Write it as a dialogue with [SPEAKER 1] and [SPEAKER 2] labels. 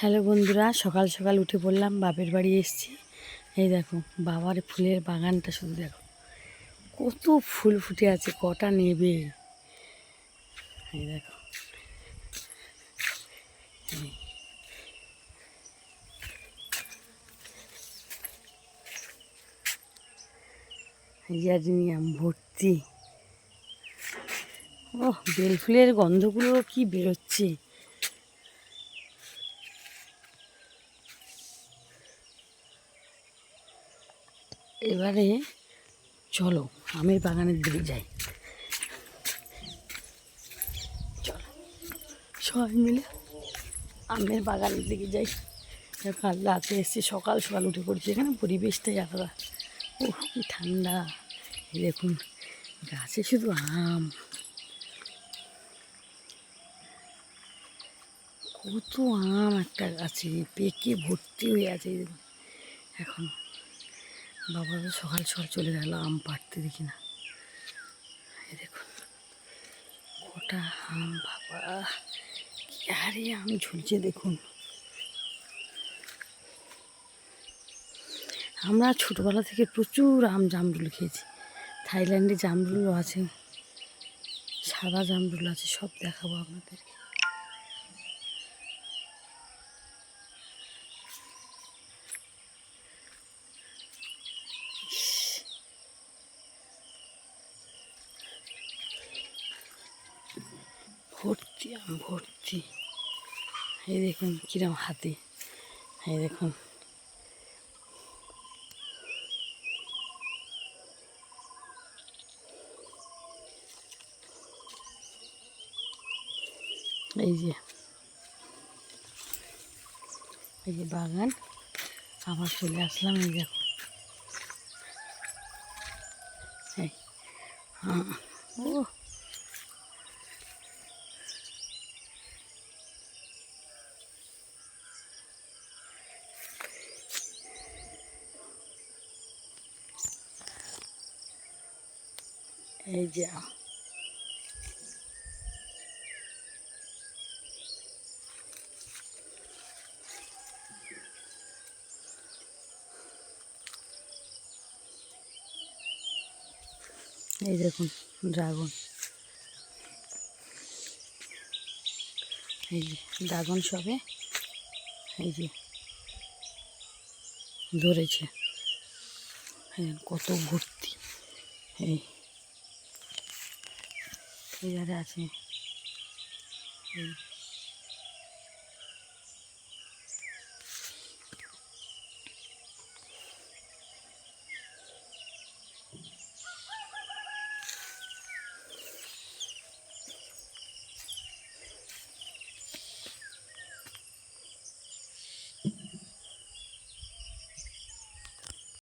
[SPEAKER 1] Hello বন্ধুরা, সকাল সকাল উঠে পড়লাম, বাপের বাড়ি এসেছি। এই দেখো, বাবার ফুলের বাগানটা শুধু দেখো। কত ফুল ফুটে আছে, কটা নেবে? এই দেখো। এই। জার্জিনিয়াম ভর্তি। ও বেল ফুলের গন্ধগুলো কি বেরোচ্ছে? এবারে চলো, আমের বাগানের দিকে যাই। চলো, সবাই মিলে আমের বাগানের দিকে যাই। কাল রাতে এসছি সকাল সকাল উঠে পড়ছি এখানে পরিবেশটাই আলাদা ও কি ঠান্ডা। দেখুন, গাছে শুধু আম। কত আম একটা গাছে, পেকে ভর্তি হয়ে আছে। এখন বাবা তো সকাল সকাল চলে গেল, আম পাড়তে দেখি না। দেখুন, গোটা আম, বাবা, কি হারে আম ঝুলছে দেখুন। আমরা ছোটোবেলা থেকে প্রচুর আম জামরুল খেয়েছি। থাইল্যান্ডে জামরুলও আছে, সাদা জামরুল আছে, সব দেখাবো আপনাদেরকে। ভর্তি, আম ভর্তি। এই দেখুন, কিরম হাতে। এই দেখুন। এই যে। এই যে বাগান। আবার চলে আসলাম, এই দেখো এই। ও। এই যে। এই দেখুন, ড্রাগন। এই যে, ড্রাগন সবে। এই যে, ধরেছে। কত ভর্তি। এই এই আছে। এই।